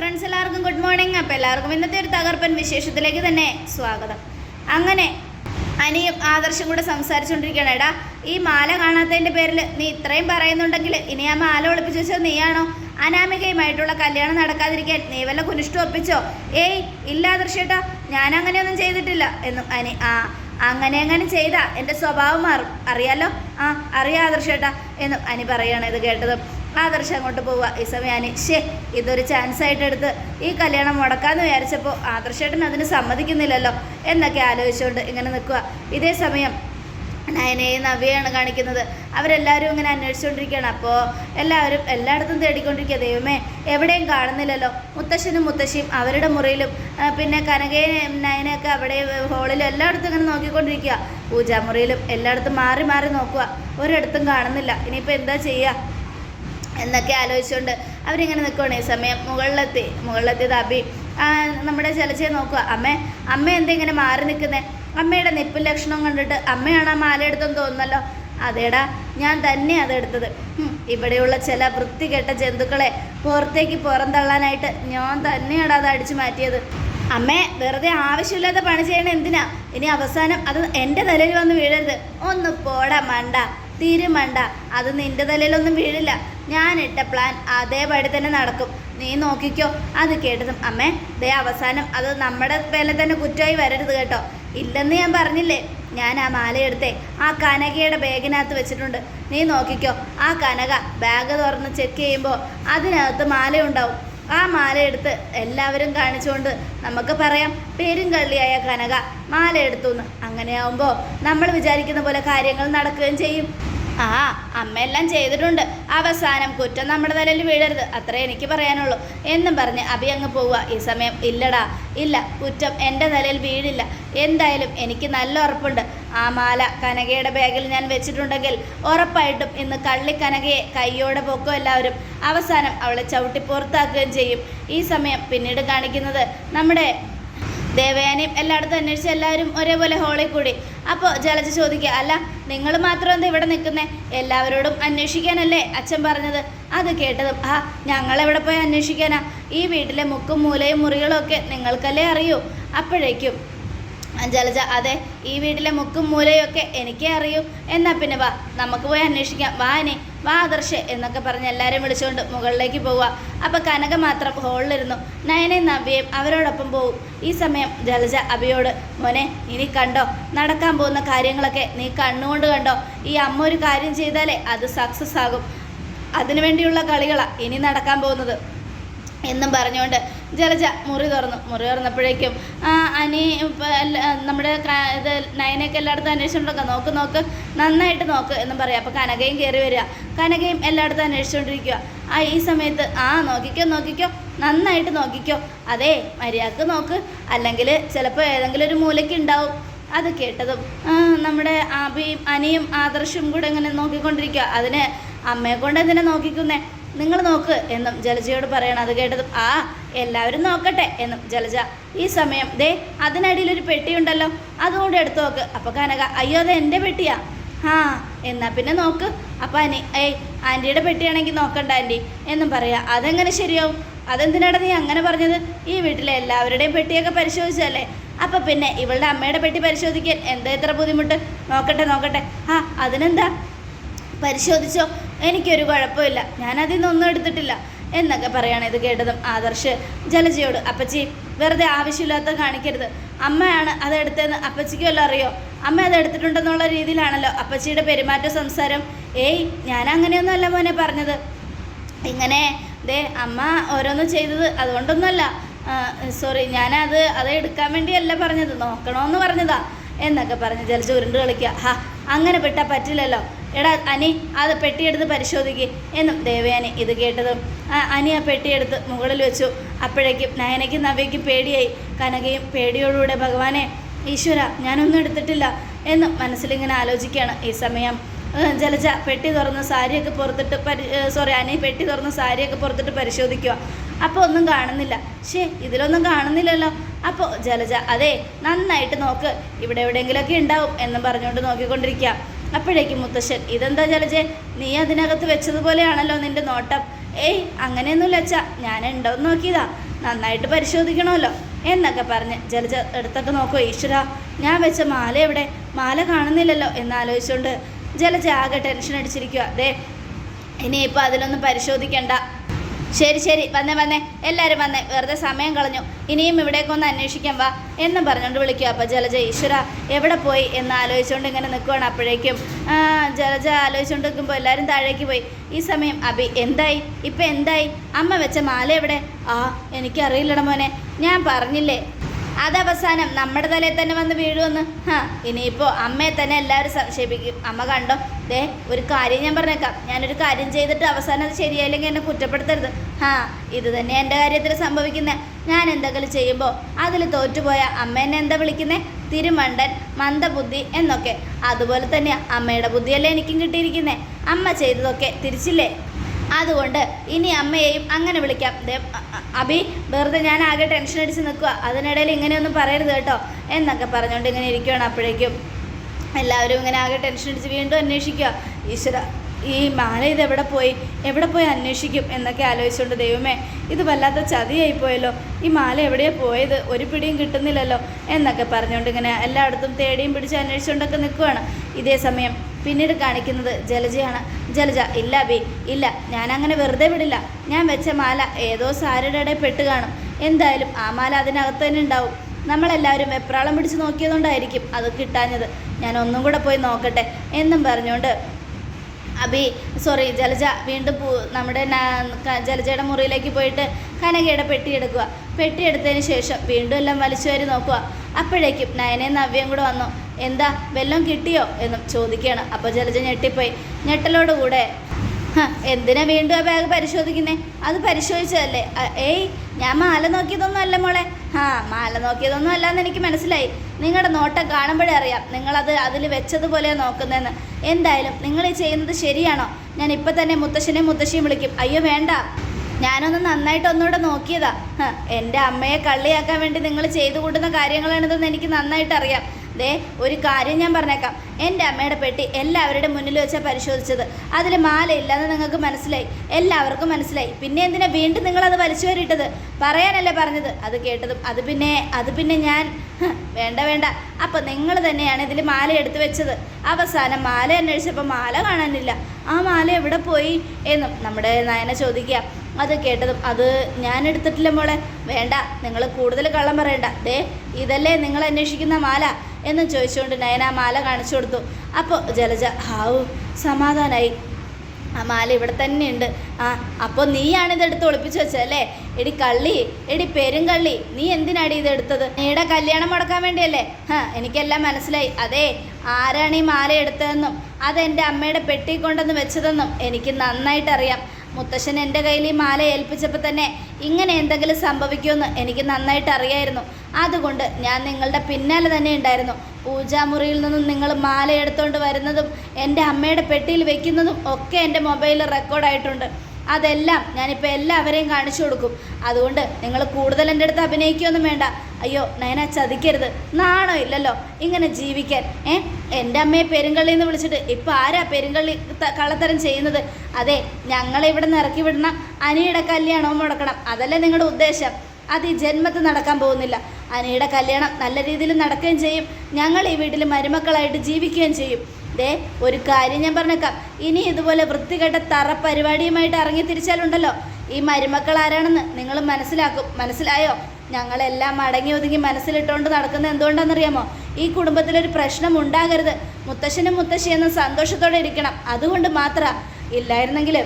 Friends എല്ലാവർക്കും good morning അപ്പോൾ എല്ലാവർക്കും ഇന്നത്തെ ഒരു തകർപ്പൻ വിശേഷത്തിലേക്ക് തന്നെ സ്വാഗതം. അങ്ങനെ അനിയും ആദർശം കൂടെ സംസാരിച്ചുകൊണ്ടിരിക്കുകയാണ്. എടാ ഈ മാല കാണാത്തതിന്റെ പേരിൽ നീ ഇത്രയും പറയുന്നുണ്ടെങ്കിൽ ഇനി ആ മാല ഒളിപ്പിച്ച് വെച്ചത് നീയാണോ? അനാമികയുമായിട്ടുള്ള കല്യാണം നടക്കാതിരിക്കാൻ നീ വല്ല കുനിഷ്ടം ഒപ്പിച്ചോ? ഏയ് ഇല്ല ആദർശേട്ടാ ഞാൻ അങ്ങനെയൊന്നും ചെയ്തിട്ടില്ല എന്നും അനി ആ അങ്ങനെ അങ്ങനെ ചെയ്താൽ എന്റെ സ്വഭാവം മാറും. അറിയാലോ? ആ അറിയാം ആദർശേട്ടാ എന്നും അനി പറയുകയാണ് ഇത് കേട്ടതും. ആദർശം അങ്ങോട്ട് പോവുക. ഈ സമയം ഞാൻ ഷേ ഇതൊരു ചാൻസ് ആയിട്ട് എടുത്ത് ഈ കല്യാണം മുടക്കാമെന്ന് വിചാരിച്ചപ്പോൾ ആദർശേട്ടൻ അതിന് സമ്മതിക്കുന്നില്ലല്ലോ എന്നൊക്കെ ആലോചിച്ചുകൊണ്ട് ഇങ്ങനെ നിൽക്കുക. ഇതേ സമയം നയനയും നവ്യയാണ് കാണിക്കുന്നത്. അവരെല്ലാവരും ഇങ്ങനെ അന്വേഷിച്ചുകൊണ്ടിരിക്കുകയാണ്. അപ്പോൾ എല്ലാവരും എല്ലായിടത്തും തേടിക്കൊണ്ടിരിക്കുക. ദൈവമേ എവിടെയും കാണുന്നില്ലല്ലോ. മുത്തശ്ശനും മുത്തശ്ശിയും അവരുടെ മുറിയിലും പിന്നെ കനകയും നയനയൊക്കെ അവിടെ ഹോളിലും എല്ലായിടത്തും ഇങ്ങനെ നോക്കിക്കൊണ്ടിരിക്കുക. പൂജാമുറിയിലും എല്ലായിടത്തും മാറി മാറി നോക്കുക. ഒരിടത്തും കാണുന്നില്ല. ഇനിയിപ്പോൾ എന്താ ചെയ്യുക എന്നൊക്കെ ആലോചിച്ചുകൊണ്ട് അവരിങ്ങനെ നിൽക്കുകയാണ് ഈ സമയം. മുകളിലെത്തി മുകളിലെത്തിയത് അബി നമ്മുടെ ചലച്ചയെ നോക്കുക. അമ്മേ അമ്മ എന്താ ഇങ്ങനെ മാറി നിൽക്കുന്നത് അമ്മയുടെ നിപ്പിൻ ലക്ഷണം കണ്ടിട്ട് അമ്മയാണ് ആ മാല എടുത്തെന്ന് തോന്നുന്നല്ലോ. അതേടാ ഞാൻ തന്നെ അതെടുത്തത് ഇവിടെയുള്ള ചില വൃത്തികെട്ട ജന്തുക്കളെ പുറത്തേക്ക് പുറന്തള്ളാനായിട്ട് ഞാൻ തന്നെയാണ് അത് അടിച്ചു മാറ്റിയത്. അമ്മേ വെറുതെ ആവശ്യമില്ലാത്ത പണി ചെയ്യണ എന്തിനാ? ഇനി അവസാനം അത് എന്റെ തലയിൽ വന്ന് വീഴരുത്. ഒന്ന് പോടാ മണ്ട. തീരുമണ്ട അത് നിന്റെ തലയിലൊന്നും വീഴില്ല. ഞാനിട്ട പ്ലാൻ അതേപടി തന്നെ നടക്കും. നീ നോക്കിക്കോ. അത് കേട്ടതും അമ്മേ ദേ അവസാനം അത് നമ്മുടെ പേലെ തന്നെ കുറ്റമായി വരരുത് കേട്ടോ. ഇല്ലെന്ന് ഞാൻ പറഞ്ഞില്ലേ? ഞാൻ ആ മാലയെടുത്തേ. ആ കനകയുടെ ബാഗിനകത്ത് വെച്ചിട്ടുണ്ട്. നീ നോക്കിക്കോ. ആ കനക ബാഗ് തുറന്ന് ചെക്ക് ചെയ്യുമ്പോൾ അതിനകത്ത് മാലയുണ്ടാവും. ആ മാല എടുത്ത് എല്ലാവരും കാണിച്ചുകൊണ്ട് നമുക്ക് പറയാം പേരും കള്ളിയായ കനക മാല എടുത്തു എന്ന് അങ്ങനെയാവുമ്പോൾ നമ്മൾ വിചാരിക്കുന്ന പോലെ കാര്യങ്ങൾ നടക്കുകയും ചെയ്യും. ആ അമ്മയെല്ലാം ചെയ്തിട്ടുണ്ട്. അവസാനം കുറ്റം നമ്മുടെ തലയിൽ വീഴരുത്. അത്രേ എനിക്ക് പറയാനുള്ളൂ. എന്നും പറഞ്ഞ് അഭി അങ്ങ് പോവുക. ഈ സമയം ഇല്ലടാ. ഇല്ല കുറ്റം എന്റെ തലയിൽ വീഴില്ല. എന്തായാലും എനിക്ക് നല്ല ഉറപ്പുണ്ട്. ആ മാല കനകയുടെ ബാഗിൽ ഞാൻ വെച്ചിട്ടുണ്ടെങ്കിൽ ഉറപ്പായിട്ടും ഇന്ന് കള്ളി കനകയെ കൈയോടെ പൊക്കും എല്ലാവരും. അവസാനം അവളെ ചവിട്ടി പുറത്താക്കുകയും ചെയ്യും. ഈ സമയം പിന്നീട് കാണിക്കുന്നത് നമ്മുടെ ദേവയാനിയും എല്ലായിടത്തും അന്വേഷിച്ച് എല്ലാവരും ഒരേപോലെ ഹോളിൽ കൂടി. അപ്പോൾ ജലജ ചോദിക്കുക അല്ല നിങ്ങൾ മാത്രം എന്താ ഇവിടെ നിൽക്കുന്നേ? എല്ലാവരോടും അന്വേഷിക്കാനല്ലേ അച്ഛൻ പറഞ്ഞത്? അത് കേട്ടതും ആ ഞങ്ങളെവിടെ പോയി അന്വേഷിക്കാനാ? ഈ വീട്ടിലെ മുക്കും മൂലയും മുറികളും ഒക്കെ നിങ്ങൾക്കല്ലേ അറിയൂ? അപ്പോഴേക്കും ജലജ അതെ ഈ വീട്ടിലെ മുക്കും മൂലയും ഒക്കെ എനിക്കേ അറിയൂ. എന്നാ പിന്നെ വാ നമുക്ക് പോയി അന്വേഷിക്കാം. വാ ഇനി വാ ആദർശ് എന്നൊക്കെ പറഞ്ഞ് എല്ലാവരും വിളിച്ചുകൊണ്ട് മുകളിലേക്ക് പോവുക. അപ്പോൾ കനക മാത്രം ഹോളിലിരുന്നു നയനയും നവ്യയും അവരോടൊപ്പം പോവും. ഈ സമയം ജലജ അബിയോട് മോനെ ഇനി കണ്ടോ? നടക്കാൻ പോകുന്ന കാര്യങ്ങളൊക്കെ നീ കണ്ണുകൊണ്ട് കണ്ടോ? ഈ അമ്മ ഒരു കാര്യം ചെയ്താലേ അത് സക്സസ് ആകും. അതിനുവേണ്ടിയുള്ള കളികളാണ് ഇനി നടക്കാൻ പോകുന്നത്. എന്നും പറഞ്ഞുകൊണ്ട് ജലജ മുറി തുറന്നു. മുറി തുറന്നപ്പോഴേക്കും അനി നമ്മുടെ ഇത് നയനയൊക്കെ എല്ലായിടത്തും അന്വേഷിച്ചുകൊണ്ടൊക്കെ നോക്ക് നോക്ക് നന്നായിട്ട് നോക്ക് എന്നും പറയാം. അപ്പോൾ കനകയും കയറി വരിക. കനകയും എല്ലായിടത്തും അന്വേഷിച്ചുകൊണ്ടിരിക്കുക. ആ ഈ സമയത്ത് ആ നോക്കിക്കോ നോക്കിക്കോ നന്നായിട്ട് നോക്കിക്കോ. അതെ മര്യാദയ്ക്ക് നോക്ക്. അല്ലെങ്കിൽ ചിലപ്പോൾ ഏതെങ്കിലും ഒരു മൂലയ്ക്ക് ഉണ്ടാവും. അത് കേട്ടതും നമ്മുടെ ആബിയും അനിയും ആദർശും കൂടെ ഇങ്ങനെ നോക്കിക്കൊണ്ടിരിക്കുക. അതിന് അമ്മയെ കൊണ്ട് എന്തിനാ നോക്കിക്കുന്നേ? നിങ്ങൾ നോക്ക് എന്നും ജലജയോട് പറയണം. അത് കേട്ടതും ആ എല്ലാവരും നോക്കട്ടെ എന്നും ജലജ ഈ സമയം ദേ അതിനടിയിൽ ഒരു പെട്ടിയുണ്ടല്ലോ അതുകൊണ്ട് എടുത്തു നോക്ക്. അപ്പോൾ കനക അയ്യോ അത് എന്റെ പെട്ടിയാ? ആ എന്നാ പിന്നെ നോക്ക്. അപ്പം അനി ഏയ് ആന്റിയുടെ പെട്ടിയാണെങ്കിൽ നോക്കണ്ട ആന്റി എന്നും പറയാം. അതെങ്ങനെ ശരിയാവും? അതെന്തിനാടാ നീ അങ്ങനെ പറഞ്ഞത്? ഈ വീട്ടിലെ എല്ലാവരുടെയും പെട്ടിയൊക്കെ പരിശോധിച്ചല്ലേ അപ്പം പിന്നെ ഇവളുടെ അമ്മയുടെ പെട്ടി പരിശോധിക്കാൻ എന്താ ഇത്ര ബുദ്ധിമുട്ട്? നോക്കട്ടെ നോക്കട്ടെ. ആ അതിനെന്താ? പരിശോധിച്ചോ? എനിക്കൊരു കുഴപ്പമില്ല. ഞാൻ അതിൽ നിന്നൊന്നും എടുത്തിട്ടില്ല. എന്നൊക്കെ പറയാണ് ഇത് കേട്ടതും ആദർശ്. ജലജയോട് അപ്പച്ചി വെറുതെ ആവശ്യമില്ലാത്ത കാണിക്കരുത്. അമ്മയാണ് അത് എടുത്തതെന്ന് അപ്പച്ചിക്ക് അറിയോ? അമ്മ അത് എടുത്തിട്ടുണ്ടെന്നുള്ള രീതിയിലാണല്ലോ അപ്പച്ചിയുടെ പെരുമാറ്റ സംസാരം. ഏയ് ഞാൻ അങ്ങനെയൊന്നും അല്ല മോനെ പറഞ്ഞത്. ഇങ്ങനെ ദേ അമ്മ ഓരോന്നും ചെയ്തത് അതുകൊണ്ടൊന്നുമല്ല. സോറി ഞാനത് അത് എടുക്കാൻ വേണ്ടിയല്ല പറഞ്ഞത്. നോക്കണമെന്ന് പറഞ്ഞതാ. എന്നൊക്കെ പറഞ്ഞ് ജലജ ഉരുണ്ട് കളിക്കുക. ഹാ അങ്ങനെ പെട്ടാൽ പറ്റില്ലല്ലോ. എടാ അനി അത് പെട്ടിയെടുത്ത് പരിശോധിക്ക്. എന്നും ദേവയാനി ഇത് കേട്ടതും അനി ആ പെട്ടിയെടുത്ത് മുകളിൽ വെച്ചു. അപ്പോഴേക്കും നയനയ്ക്കും നവ്യയ്ക്കും പേടിയായി. കനകയും പേടിയോടുകൂടെ ഭഗവാനെ ഈശ്വര ഞാനൊന്നും എടുത്തിട്ടില്ല. എന്നും മനസ്സിലിങ്ങനെ ആലോചിക്കുകയാണ് ഈ സമയം. ജലജ പെട്ടി തുറന്ന് സാരിയൊക്കെ പുറത്തിട്ട് പരി സോറി അനി പെട്ടി തുറന്ന് സാരിയൊക്കെ പുറത്തിട്ട് പരിശോധിക്കുക അപ്പോൾ ഒന്നും കാണുന്നില്ല. ഷേ ഇതിലൊന്നും കാണുന്നില്ലല്ലോ. അപ്പോൾ ജലജ അതെ നന്നായിട്ട് നോക്ക്. ഇവിടെ എവിടെയെങ്കിലുമൊക്കെ ഉണ്ടാവും എന്നും പറഞ്ഞുകൊണ്ട് നോക്കിക്കൊണ്ടിരിക്കുക. അപ്പോഴേക്കും മുത്തശ്ശൻ ഇതെന്താ ജലജെ? നീ അതിനകത്ത് വെച്ചതുപോലെയാണല്ലോ നിന്റെ നോട്ടം. ഏയ് അങ്ങനെയൊന്നുമില്ല അച്ഛ. ഞാൻ ഉണ്ടോയെന്ന് നോക്കിയതാ. നന്നായിട്ട് പരിശോധിക്കണമല്ലോ. എന്നൊക്കെ പറഞ്ഞ് ജലജ എടുത്തൊക്കെ നോക്കുമോ ഈശ്വര. ഞാൻ വെച്ച മാല എവിടെ? മാല കാണുന്നില്ലല്ലോ. എന്നാലോചിച്ചുകൊണ്ട് ജലജ ആകെ ടെൻഷൻ അടിച്ചിരിക്കുക അതെ ഇനിയിപ്പോൾ അതിലൊന്നും പരിശോധിക്കണ്ട. ശരി ശരി. വന്നേ വന്നേ. എല്ലാവരും വന്നേ. വെറുതെ സമയം കളഞ്ഞു. ഇനിയും ഇവിടേക്ക് ഒന്ന് അന്വേഷിക്കാൻ വാ. എന്നും പറഞ്ഞുകൊണ്ട് വിളിക്കുക. അപ്പോൾ ജലജ ഈശ്വര എവിടെ പോയി എന്ന് ആലോചിച്ചുകൊണ്ട് ഇങ്ങനെ നിൽക്കുവാണ് അപ്പോഴേക്കും. ജലജ ആലോചിച്ചുകൊണ്ട് നിൽക്കുമ്പോൾ എല്ലാവരും താഴേക്ക് പോയി. ഈ സമയം അബി എന്തായി? ഇപ്പം എന്തായി? അമ്മ വെച്ച മാല എവിടെ? ആ എനിക്കറിയില്ലട മോനെ. ഞാൻ പറഞ്ഞില്ലേ അതവസാനം നമ്മുടെ തലയിൽ തന്നെ വന്ന് വീഴുമെന്ന്. ഹാ ഇനിയിപ്പോൾ അമ്മയെ തന്നെ എല്ലാവരും സംശയിപ്പിക്കും. അമ്മ കണ്ടോ? ദേ ഒരു കാര്യം ഞാൻ പറഞ്ഞേക്കാം. ഞാനൊരു കാര്യം ചെയ്തിട്ട് അവസാനം അത് ശരിയായില്ലെങ്കിൽ എന്നെ കുറ്റപ്പെടുത്തരുത്. ഹാ ഇത് തന്നെ എന്റെ കാര്യത്തിൽ സംഭവിക്കുന്നത് ഞാൻ എന്തെങ്കിലും ചെയ്യുമ്പോൾ അതിൽ തോറ്റുപോയ അമ്മ എന്നെ എന്താ വിളിക്കുന്നത് തിരുമണ്ടൻ മന്ദബുദ്ധി എന്നൊക്കെ. അതുപോലെ തന്നെയാണ് അമ്മയുടെ ബുദ്ധിയല്ലേ എനിക്കും കിട്ടിയിരിക്കുന്നത് അമ്മ ചെയ്തതൊക്കെ തിരിച്ചില്ലേ? അതുകൊണ്ട് ഇനി അമ്മയെയും അങ്ങനെ വിളിക്കാം. അബി വെറുതെ ഞാൻ ആകെ ടെൻഷൻ അടിച്ച് നിൽക്കുക അതിനിടയിൽ ഇങ്ങനെയൊന്നും പറയരുത് കേട്ടോ. എന്നൊക്കെ പറഞ്ഞുകൊണ്ട് ഇങ്ങനെ ഇരിക്കുകയാണ് അപ്പോഴേക്കും. എല്ലാവരും ഇങ്ങനെ ആകെ ടെൻഷൻ അടിച്ച് വീണ്ടും അന്വേഷിക്കുക ഈശ്വര ഈ മാല ഇത് എവിടെ പോയി? എവിടെ പോയി അന്വേഷിക്കും? എന്നൊക്കെ ആലോചിച്ചുകൊണ്ട് ദൈവമേ ഇത് വല്ലാത്ത ചതിയായി പോയല്ലോ. ഈ മാല എവിടെയാണ് പോയത്? ഒരു പിടിയും കിട്ടുന്നില്ലല്ലോ. എന്നൊക്കെ പറഞ്ഞുകൊണ്ട് ഇങ്ങനെ എല്ലായിടത്തും തേടിയും പിടിച്ച് അന്വേഷിച്ചുകൊണ്ടൊക്കെ നിൽക്കുകയാണ് ഇതേ സമയം പിന്നീട് കാണിക്കുന്നത് ജലജയാണ്. ജലജ ഇല്ല ബി ഇല്ല ഞാൻ അങ്ങനെ വെറുതെ വിടില്ല. ഞാൻ വെച്ച മാല ഏതോ സാരയുടെ ഇടയിൽ പെട്ട് കാണും. എന്തായാലും ആ മാല അതിനകത്ത് തന്നെ ഉണ്ടാവും. നമ്മളെല്ലാവരും എപ്രാളം പിടിച്ച് നോക്കിയതുകൊണ്ടായിരിക്കും അത് കിട്ടാഞ്ഞത്. ഞാൻ ഒന്നും കൂടെ പോയി നോക്കട്ടെ എന്നും പറഞ്ഞുകൊണ്ട് അബി സോറി ജലജ വീണ്ടും നമ്മുടെ ജലജയുടെ മുറിയിലേക്ക് പോയിട്ട് കനകയുടെ പെട്ടി എടുക്കുക. പെട്ടി എടുത്തതിന് ശേഷം വീണ്ടും എല്ലാം വലിച്ചു വാരി നോക്കുക. അപ്പോഴേക്കും നയനയും നവ്യയും കൂടെ വന്നു. എന്താ വെല്ലം കിട്ടിയോ എന്നും ചോദിക്കുകയാണ്. അപ്പോൾ ജലജ ഞെട്ടിപ്പോയി. ഞെട്ടലോടുകൂടെ കൂടെ എന്തിനാ വീണ്ടും ആ ബാഗ് പരിശോധിക്കുന്നേ? അത് പരിശോധിച്ചതല്ലേ? ഏയ് ഞാൻ മാല നോക്കിയതൊന്നും അല്ല മോളെ. ആ മാല നോക്കിയതൊന്നും അല്ല എന്ന് എനിക്ക് മനസ്സിലായി. നിങ്ങളുടെ നോട്ടം കാണുമ്പോഴേ അറിയാം. നിങ്ങളത് അതിൽ വെച്ചതുപോലെ നോക്കുന്നതെന്ന് എന്തായാലും നിങ്ങൾ ഈ ചെയ്യുന്നത് ശരിയാണോ? ഞാൻ ഇപ്പം തന്നെ മുത്തശ്ശനെയും മുത്തശ്ശിയും വിളിക്കും. അയ്യോ വേണ്ട. ഞാനൊന്ന് നന്നായിട്ട് ഒന്നുകൂടെ നോക്കിയതാ. എന്റെ അമ്മയെ കള്ളിയാക്കാൻ വേണ്ടി നിങ്ങൾ ചെയ്തു കൂട്ടുന്ന കാര്യങ്ങളാണിതെന്ന് എനിക്ക് നന്നായിട്ട് അറിയാം ദേ ഒരു കാര്യം ഞാൻ പറഞ്ഞേക്കാം. എന്റെ അമ്മയുടെ പെട്ടി എല്ലാവരുടെ മുന്നിൽ വെച്ചാൽ പരിശോധിച്ചത്. അതിൽ മാലയില്ലെന്ന് നിങ്ങൾക്ക് മനസ്സിലായി. എല്ലാവർക്കും മനസ്സിലായി. പിന്നെ എന്തിനാ വീണ്ടും നിങ്ങളത് വലിച്ചു വരിട്ടത് പറയാനല്ലേ പറഞ്ഞത്? അത് കേട്ടതും അത് പിന്നെ അത് പിന്നെ ഞാൻ വേണ്ട വേണ്ട. അപ്പം നിങ്ങൾ തന്നെയാണ് ഇതിൽ മാല എടുത്തു വെച്ചത്. അവസാനം മാല അന്വേഷിച്ചപ്പോൾ മാല കാണാനില്ല. ആ മാല എവിടെ പോയി എന്നും നമ്മുടെ നയന ചോദിക്കുക. അത് കേട്ടതും അത് ഞാൻ എടുത്തിട്ടില്ല മോളെ. വേണ്ട നിങ്ങൾ കൂടുതൽ കള്ളം പറയണ്ട. ദേ ഇതല്ലേ നിങ്ങൾ അന്വേഷിക്കുന്ന മാല. എന്ന് ചോദിച്ചുകൊണ്ട് നയന മാല കാണിച്ചു കൊടുത്തു. അപ്പോൾ ജലജ ഹാവു സമാധാനായി. ആ മാല ഇവിടെ തന്നെയുണ്ട്. ആ അപ്പോൾ നീയാണ് ഇതെടുത്ത് ഒളിപ്പിച്ച് വെച്ചല്ലേ എടി കള്ളി എടി പെരുങ്കള്ളി നീ എന്തിനാടി ഇത് എടുത്തത്? നീയുടെ കല്യാണം മുടക്കാൻ വേണ്ടിയല്ലേ? ഹാ എനിക്കെല്ലാം മനസ്സിലായി. അതെ ആരാണ് ഈ മാല എടുത്തതെന്നും അതെന്റെ അമ്മയുടെ പെട്ടി കൊണ്ടുവന്ന് വെച്ചതെന്നും എനിക്ക് നന്നായിട്ട് അറിയാം മുത്തശ്ശൻ എന്റെ കയ്യിൽ ഈ മാല ഏൽപ്പിച്ചപ്പോൾ തന്നെ ഇങ്ങനെ എന്തെങ്കിലും സംഭവിക്കുമെന്ന് എനിക്ക് നന്നായിട്ട് അറിയായിരുന്നു. അതുകൊണ്ട് ഞാൻ നിങ്ങളുടെ പിന്നാലെ തന്നെ ഉണ്ടായിരുന്നു. പൂജാമുറിയിൽ നിന്നും നിങ്ങൾ മാല എടുത്തുകൊണ്ട് വരുന്നതും എന്റെ അമ്മയുടെ പെട്ടിയിൽ വെക്കുന്നതും ഒക്കെ എന്റെ മൊബൈലിൽ റെക്കോർഡായിട്ടുണ്ട് അതെല്ലാം ഞാനിപ്പോൾ എല്ലാവരെയും കാണിച്ചു കൊടുക്കും. അതുകൊണ്ട് നിങ്ങൾ കൂടുതൽ എന്റെ അടുത്ത് അഭിനയിക്കുകയൊന്നും വേണ്ട. അയ്യോ നയന ചതിക്കരുത്. നാണോ ഇല്ലല്ലോ? ഇങ്ങനെ ജീവിക്കാൻ. ഏ? എന്റെ അമ്മയെ പെരുങ്കള്ളി എന്ന് വിളിച്ചിട്ട് ഇപ്പം ആരാ പെരുങ്കള്ളി കള്ളത്തരം ചെയ്യുന്നത്? അതെ ഞങ്ങളെ ഇവിടെ നിന്ന് ഇറക്കി വിടണം അനിയുടെ കല്യാണവും മുടക്കണം. അതല്ലേ നിങ്ങളുടെ ഉദ്ദേശം. അത് ഈ ജന്മത്തിൽ നടക്കാൻ പോകുന്നില്ല. അനിയുടെ കല്യാണം നല്ല രീതിയിൽ നടക്കുകയും ചെയ്യും. ഞങ്ങൾ ഈ വീട്ടിൽ മരുമക്കളായിട്ട് ജീവിക്കുകയും ചെയ്യും. ദേ ഒരു കാര്യം ഞാൻ പറഞ്ഞേക്കാം. ഇനി ഇതുപോലെ വൃത്തികെട്ട തറ പരിപാടിയുമായിട്ട് ഇറങ്ങി തിരിച്ചാലുണ്ടല്ലോ. ഈ മരുമക്കൾ ആരാണെന്ന് നിങ്ങൾ മനസ്സിലാക്കും. മനസ്സിലായോ? ഞങ്ങളെല്ലാം അടങ്ങി ഒതുങ്ങി മനസ്സിലിട്ടുകൊണ്ട് നടക്കുന്നത് എന്തുകൊണ്ടാണെന്നറിയാമോ? ഈ കുടുംബത്തിലൊരു പ്രശ്നം ഉണ്ടാകരുത്. മുത്തശ്ശനും മുത്തശ്ശിയെന്നും സന്തോഷത്തോടെ ഇരിക്കണം. അതുകൊണ്ട് മാത്രമാണ് ഇല്ലായിരുന്നെങ്കിൽ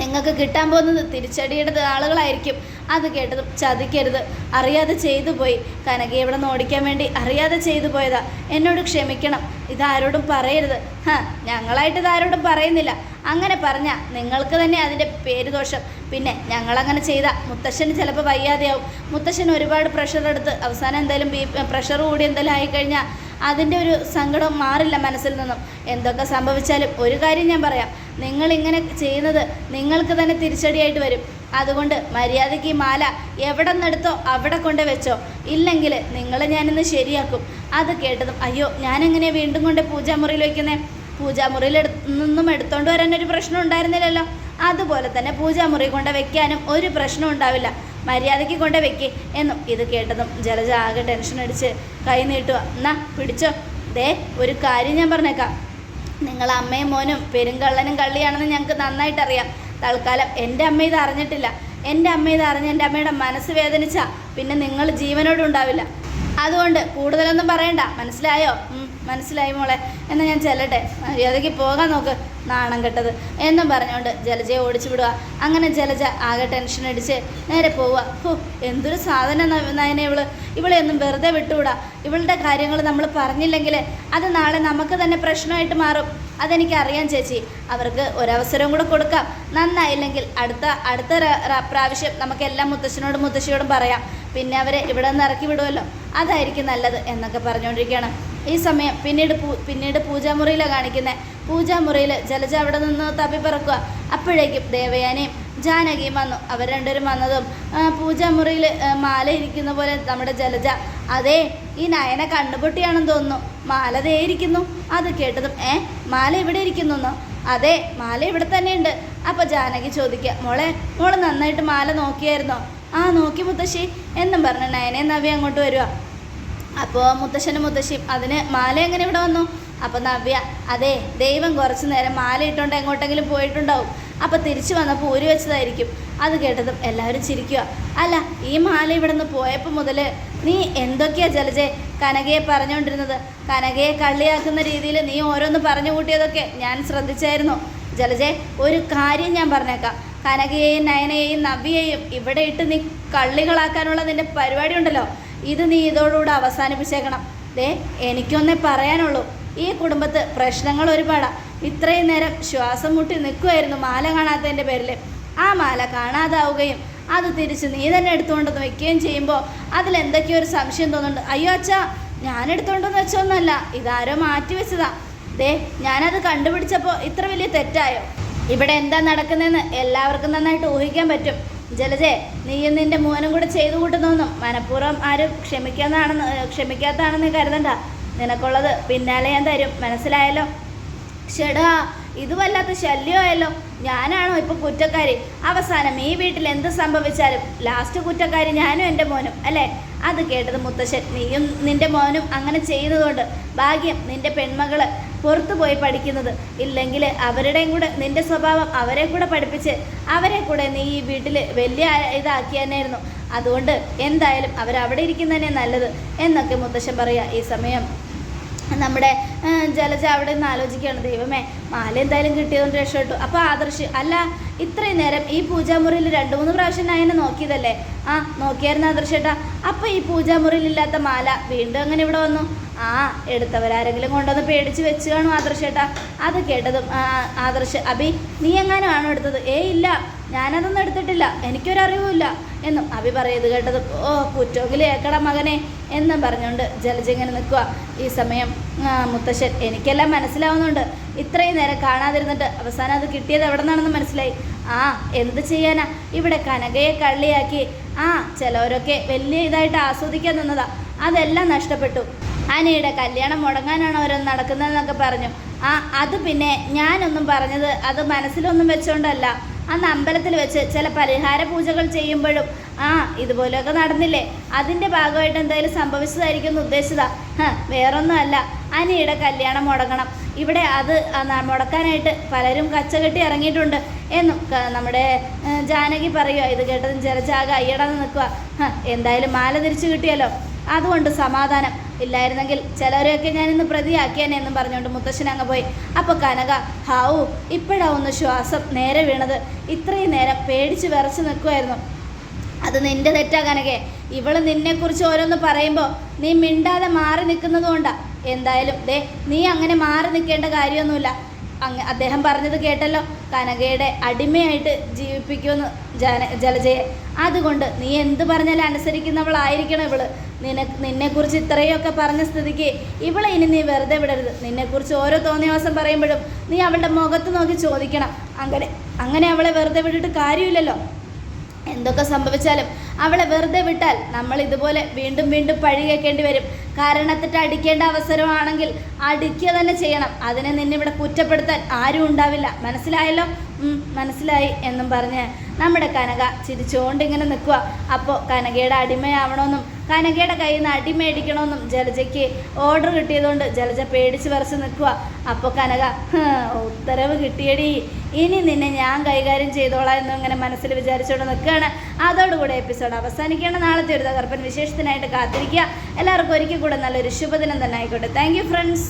നിങ്ങൾക്ക് കിട്ടാൻ പോകുന്നത് തിരിച്ചടിയുടെ ആളുകളായിരിക്കും. അത് കേട്ടതും ചതിക്കരുത്. അറിയാതെ ചെയ്തു പോയി. കനകയെ ഇവിടെ നിന്ന് ഓടിക്കാൻ വേണ്ടി അറിയാതെ ചെയ്തു പോയതാ. എന്നോട് ക്ഷമിക്കണം. ഇതാരോടും പറയരുത്. ഹാ ഞങ്ങളായിട്ട് ഇതാരോടും പറയുന്നില്ല. അങ്ങനെ പറഞ്ഞാൽ നിങ്ങൾക്ക് തന്നെ അതിന്റെ പേര് ദോഷം പിന്നെ ഞങ്ങളങ്ങനെ ചെയ്ത മുത്തശ്ശന് ചിലപ്പോൾ വയ്യാതെയാവും. മുത്തശ്ശൻ ഒരുപാട് പ്രഷർ എടുത്ത് അവസാനം എന്തായാലും പ്രഷർ കൂടി എന്തെങ്കിലും ആയിക്കഴിഞ്ഞാൽ അതിന്റെ ഒരു സങ്കടം മാറില്ല മനസ്സിൽ നിന്നും. എന്തൊക്കെ സംഭവിച്ചാലും ഒരു കാര്യം ഞാൻ പറയാം. നിങ്ങളിങ്ങനെ ചെയ്യുന്നത് നിങ്ങൾക്ക് തന്നെ തിരിച്ചടിയായിട്ട് വരും. അതുകൊണ്ട് മര്യാദയ്ക്ക് ഈ മാല എവിടെ നിന്നെടുത്തോ അവിടെ കൊണ്ട് വെച്ചോ. ഇല്ലെങ്കിൽ നിങ്ങളെ ഞാനിന്ന് ശരിയാക്കും. അത് കേട്ടതും അയ്യോ ഞാനെങ്ങനെ വീണ്ടും കൊണ്ട് പൂജാമുറിയിൽ വയ്ക്കുന്നേ പൂജാമുറിയിൽ നിന്നും എടുത്തോണ്ട് വരാൻ ഒരു പ്രശ്നം ഉണ്ടായിരുന്നില്ലല്ലോ. അതുപോലെ തന്നെ പൂജാമുറി കൊണ്ട് വെക്കാനും ഒരു പ്രശ്നം ഉണ്ടാവില്ല. മര്യാദയ്ക്ക് കൊണ്ട് വെക്ക്. എന്നും ഇത് കേട്ടതും ജലജ ആകെ ടെൻഷൻ അടിച്ച് കൈ നീട്ടുക എന്നാ പിടിച്ചോ. ദേ ഒരു കാര്യം ഞാൻ പറഞ്ഞേക്കാം. നിങ്ങൾ അമ്മയും മോനും പെരുങ്കള്ളനും കള്ളിയാണെന്ന് ഞങ്ങൾക്ക് നന്നായിട്ട് അറിയാം തൽക്കാലം എന്റെ അമ്മ ഇത് അറിഞ്ഞിട്ടില്ല. എന്റെ അമ്മ ഇത് അറിഞ്ഞ് എന്റെ അമ്മയുടെ മനസ്സ് വേദനിച്ച പിന്നെ നിങ്ങൾ ജീവനോടുണ്ടാവില്ല അതുകൊണ്ട് കൂടുതലൊന്നും പറയണ്ട. മനസ്സിലായോ? മനസ്സിലായി മോളെ? എന്നാൽ ഞാൻ ചെല്ലട്ടെ. മര്യാദയ്ക്ക് പോകാൻ നോക്ക്? നാണം കെട്ടത്. എന്നും പറഞ്ഞുകൊണ്ട് ജലജയെ ഓടിച്ചു വിടുക. അങ്ങനെ ജലജ ആകെ ടെൻഷൻ അടിച്ച് നേരെ പോവുക. ഹോ എന്തൊരു സാധനം നയനെ ഇവൾ. ഇവളെ ഒന്നും വെറുതെ വിട്ടുവിടാ. ഇവളുടെ കാര്യങ്ങൾ നമ്മൾ പറഞ്ഞില്ലെങ്കിൽ അത് നാളെ നമുക്ക് തന്നെ പ്രശ്നമായിട്ട് മാറും. അതെനിക്ക് അറിയാം ചേച്ചി. അവർക്ക് ഒരവസരം കൂടെ കൊടുക്കാം. നന്നായില്ലെങ്കിൽ അടുത്ത അടുത്ത പ്രാവശ്യം നമുക്ക് എല്ലാം മുത്തശ്ശനോടും മുത്തശ്ശിയോടും പറയാം. പിന്നെ അവരെ ഇവിടെ നിന്ന് ഇറക്കി വിടുമല്ലോ അതായിരിക്കും നല്ലത് എന്നൊക്കെ പറഞ്ഞുകൊണ്ടിരിക്കുകയാണ് ഈ സമയം പിന്നീട് പിന്നീട് പൂജാമുറിയിലാണ് കാണിക്കുന്നത് പൂജാമുറിയിൽ ജലജ അവിടെ നിന്ന് തപ്പിപ്പറക്കുക അപ്പോഴേക്കും ദേവയാനയും ജാനകിയും വന്നു. അവർ രണ്ടുപേരും വന്നതും പൂജാമുറിയിൽ മാല ഇരിക്കുന്ന പോലെ നമ്മുടെ ജലജ അതെ ഈ നയന കണ്ണുപൊട്ടിയാണെന്ന് തോന്നുന്നു. മാല ദേ ഇരിക്കുന്നു. അത് കേട്ടതും ഏ മാല ഇവിടെ ഇരിക്കുന്നു അതെ മാല ഇവിടെ തന്നെയുണ്ട്. അപ്പോൾ ജാനകി ചോദിക്കുക മോളെ മോൾ നന്നായിട്ട് മാല നോക്കിയായിരുന്നോ? ആ നോക്കി മുത്തശ്ശി എന്നും പറഞ്ഞു നയനെ നവി അങ്ങോട്ട് വരിക അപ്പോൾ മുത്തശ്ശനും മുത്തശ്ശിയും അതിന് മാല എങ്ങനെ ഇവിടെ വന്നു? അപ്പോൾ നവ്യ അതെ ദൈവം കുറച്ച് നേരം മാല ഇട്ടുകൊണ്ട് എങ്ങോട്ടെങ്കിലും പോയിട്ടുണ്ടാവും. അപ്പോൾ തിരിച്ചു വന്നപ്പോൾ ഊരി വെച്ചതായിരിക്കും. അത് കേട്ടതും എല്ലാവരും ചിരിക്കുക. അല്ല ഈ മാല ഇവിടെ നിന്ന് പോയപ്പോൾ മുതൽ നീ എന്തൊക്കെയാ ജലജെ കനകയെ പറഞ്ഞുകൊണ്ടിരുന്നത് കനകയെ കള്ളിയാക്കുന്ന രീതിയിൽ നീ ഓരോന്ന് പറഞ്ഞു കൂട്ടിയതൊക്കെ ഞാൻ ശ്രദ്ധിച്ചായിരുന്നു. ജലജെ ഒരു കാര്യം ഞാൻ പറഞ്ഞേക്കാം. കനകയെയും നയനയെയും നവ്യയെയും ഇവിടെ ഇട്ട് നീ കള്ളികളാക്കാനുള്ള നിന്റെ പരിപാടി ഉണ്ടല്ലോ. ഇത് നീ ഇതോടുകൂടെ അവസാനിപ്പിച്ചേക്കണം. ദേ എനിക്കൊന്നേ പറയാനുള്ളൂ. ഈ കുടുംബത്ത് പ്രശ്നങ്ങൾ ഒരുപാടാ. ഇത്രയും നേരം ശ്വാസം മുട്ടി നിൽക്കുമായിരുന്നു മാല കാണാത്തതിന്റെ പേരിൽ ആ മാല കാണാതാവുകയും അത് തിരിച്ച് നീ തന്നെ എടുത്തുകൊണ്ടെന്ന് വെക്കുകയും ചെയ്യുമ്പോൾ അതിലെന്തൊക്കെയോ ഒരു സംശയം തോന്നുന്നുണ്ട്. അയ്യോ അച്ഛാ ഞാൻ എടുത്തുകൊണ്ടെന്ന് വെച്ചൊന്നുമല്ല ഇതാരോ മാറ്റി വെച്ചതാ. ദേ ഞാനത് കണ്ടുപിടിച്ചപ്പോൾ ഇത്ര വലിയ തെറ്റായോ? ഇവിടെ എന്താ നടക്കുന്നതെന്ന് എല്ലാവർക്കും നന്നായിട്ട് ഊഹിക്കാൻ പറ്റും. ജലജെ നീയും നിന്റെ മോനും കൂടെ ചെയ്തു കൂട്ടുന്നൊന്നും മനഃപൂർവം ആരും ക്ഷമിക്കാന്നാണെന്ന് ക്ഷമിക്കാത്തതാണെന്ന് കരുതണ്ട. നിനക്കുള്ളത് പിന്നാലെ ഞാൻ തരും. മനസ്സിലായല്ലോ? ഷെടാ ഇത് വല്ലാത്ത ശല്യമായല്ലോ. ഞാനാണോ ഇപ്പൊ കുറ്റക്കാരി? അവസാനം ഈ വീട്ടിൽ എന്ത് സംഭവിച്ചാലും ലാസ്റ്റ് കുറ്റക്കാരി ഞാനും എന്റെ മോനും അല്ലേ? അത് കേട്ടത് മുത്തശ്ശൻ. നീയും നിന്റെ മോനും അങ്ങനെ ചെയ്തതുകൊണ്ട് ഭാഗ്യം നിന്റെ പെൺമകൾ പുറത്തു പോയി പഠിക്കുന്നത്. ഇല്ലെങ്കിൽ അവരുടെയും കൂടെ നിന്റെ സ്വഭാവം അവരെ കൂടെ പഠിപ്പിച്ച് അവരെ കൂടെ നീ ഈ വീട്ടിൽ വലിയ ഇതാക്കി തന്നെയായിരുന്നു. അതുകൊണ്ട് എന്തായാലും അവരവിടെ ഇരിക്കുന്നതന്നെ നല്ലത് എന്നൊക്കെ മുത്തശ്ശൻ പറയുക ഈ സമയം നമ്മുടെ ജലജ അവിടെ നിന്ന് ആലോചിക്കുകയാണ് ദൈവമേ മാല എന്തായാലും കിട്ടിയതുകൊണ്ട് രക്ഷപ്പെട്ടു. അപ്പോൾ ആദർശ് അല്ല ഇത്രയും നേരം ഈ പൂജാമുറിയിൽ രണ്ട് മൂന്ന് പ്രാവശ്യം നായനെ നോക്കിയതല്ലേ? ആ നോക്കിയായിരുന്നു ആദർശേട്ടാ അപ്പോൾ ഈ പൂജാമുറിയിൽ ഇല്ലാത്ത മാല വീണ്ടും അങ്ങനെ ഇവിടെ വന്നു? ആ എടുത്തവരാരെങ്കിലും കൊണ്ടുവന്ന് പേടിച്ച് വെച്ച് കാണും ആദർശേട്ടാ അത് കേട്ടതും ആദർശ് അബി നീ എങ്ങാനും ആണോ എടുത്തത്? ഏ ഇല്ല ഞാനതൊന്നും എടുത്തിട്ടില്ല എനിക്കൊരറിവുമില്ല. എന്നും അബി പറയത് കേട്ടത് ഓ കുറ്റോങ്കിൽ ഏക്കട മകനെ എന്നും പറഞ്ഞുകൊണ്ട് ജലജ ഇങ്ങനെ നിൽക്കുക. ഈ സമയം മുത്തശ്ശൻ എനിക്കെല്ലാം മനസ്സിലാവുന്നുണ്ട്. ഇത്രയും നേരം കാണാതിരുന്നിട്ട് അവസാനം അത് കിട്ടിയത് എവിടെ നിന്നാണെന്ന് മനസ്സിലായി. ആ എന്ത് ചെയ്യാനാ? ഇവിടെ കനകയെ കള്ളിയാക്കി. ആ ചിലവരൊക്കെ വലിയ ഇതായിട്ട് ആസ്വദിക്കാൻ നിന്നതാ. അതെല്ലാം നഷ്ടപ്പെട്ടു. അനിയുടെ കല്യാണം മുടങ്ങാനാണ് ഓരോന്ന് നടക്കുന്നതെന്നൊക്കെ പറഞ്ഞു. ആ അത് പിന്നെ ഞാനൊന്നും പറഞ്ഞത് അത് മനസ്സിലൊന്നും വെച്ചുകൊണ്ടല്ല അന്ന് അമ്പലത്തിൽ വെച്ച് ചില പരിഹാര പൂജകൾ ചെയ്യുമ്പോഴും ആ ഇതുപോലെയൊക്കെ നടന്നില്ലേ? അതിന്റെ ഭാഗമായിട്ട് എന്തായാലും സംഭവിച്ചതായിരിക്കും എന്ന് ഉദ്ദേശിച്ചതാ. ഹ, വേറൊന്നുമല്ല. അനിയുടെ കല്യാണം മുടങ്ങണം. ഇവിടെ അത് മുടക്കാനായിട്ട് പലരും കച്ചകെട്ടി ഇറങ്ങിയിട്ടുണ്ട് എന്നും നമ്മുടെ ജാനകി പറയുക ഇത് കേട്ടതും ചെറുചാക അയ്യടന്ന് നിൽക്കുക എന്തായാലും മാല തിരിച്ചു കിട്ടിയല്ലോ. അതുകൊണ്ട് സമാധാനം. ഇല്ലായിരുന്നെങ്കിൽ ചിലരെയൊക്കെ ഞാനിന്ന് പ്രതിയാക്കിയാനേ എന്നും പറഞ്ഞുകൊണ്ട് മുത്തശ്ശൻ അങ്ങ് പോയി. അപ്പോൾ കനക ഹാവു ഇപ്പോഴാ ഒന്ന് ശ്വാസം നേരെ വീണത്. ഇത്രയും നേരം പേടിച്ച് വിറച്ച് നിൽക്കുമായിരുന്നു അത് നിന്റെ തെറ്റാ കനകെ. ഇവൾ നിന്നെക്കുറിച്ച് ഓരോന്ന് പറയുമ്പോൾ നീ മിണ്ടാതെ മാറി നിൽക്കുന്നത് കൊണ്ടാ. എന്തായാലും ദേ നീ അങ്ങനെ മാറി നിൽക്കേണ്ട കാര്യമൊന്നുമില്ല. അങ്ങ് അദ്ദേഹം പറഞ്ഞത് കേട്ടല്ലോ. കനകയുടെ അടിമയായിട്ട് ജീവിപ്പിക്കുമെന്ന് ജന ജലജയെ. അതുകൊണ്ട് നീ എന്ത് പറഞ്ഞാലും അനുസരിക്കുന്നവളായിരിക്കണം ഇവൾ. നിനക്ക് നിന്നെക്കുറിച്ച് ഇത്രയൊക്കെ പറഞ്ഞ സ്ഥിതിക്ക് ഇവളെ ഇനി നീ വെറുതെ വിടരുത്. നിന്നെക്കുറിച്ച് ഓരോ തോന്നിയവാസം പറയുമ്പോഴും നീ അവളുടെ മുഖത്ത് നോക്കി ചോദിക്കണം. അങ്ങനെ അങ്ങനെ അവളെ വെറുതെ വിട്ടിട്ട് കാര്യമില്ലല്ലോ. എന്തൊക്കെ സംഭവിച്ചാലും അവളെ വെറുതെ വിട്ടാൽ നമ്മൾ ഇതുപോലെ വീണ്ടും വീണ്ടും പഴി കേൾക്കേണ്ടി വരും. കാരണത്തിട്ട് അടിക്കേണ്ട അവസരമാണെങ്കിൽ അടിക്കുക തന്നെ ചെയ്യണം. അതിനെ നിന്നെ ഇവിടെ കുറ്റപ്പെടുത്താൻ ആരും ഉണ്ടാവില്ല. മനസ്സിലായല്ലോ? മനസ്സിലായി എന്നും പറഞ്ഞ് നമ്മുടെ കനക ചിരിച്ചുകൊണ്ട് ഇങ്ങനെ നിൽക്കുക അപ്പോൾ കനകയുടെ അടിമയാവണമെന്നും കനകയുടെ കയ്യിൽ നിന്ന് അടി മേടിക്കണമെന്നും ജലജയ്ക്ക് ഓർഡർ കിട്ടിയതുകൊണ്ട് ജലജ പേടിച്ച് വരച്ച് നിൽക്കുക അപ്പോൾ കനക "ഹ്, ഉത്തരവ് കിട്ടിയടി. ഇനി നിന്നെ ഞാൻ കൈകാര്യം ചെയ്തോളാം എന്നും ഇങ്ങനെ മനസ്സിൽ വിചാരിച്ചുകൊണ്ട് നിൽക്കുകയാണ്. അതോടുകൂടെ എപ്പിസോഡ് അവസാനിക്കുകയാണ്. നാളത്തെ ഒരു തകർപ്പൻ വിശേഷത്തിനായിട്ട് കാത്തിരിക്കുക. എല്ലാവർക്കും ഒരിക്കൽ കൂടെ നല്ലൊരു ശുഭദിനം തന്നെ ആയിക്കോട്ടെ. Thank friends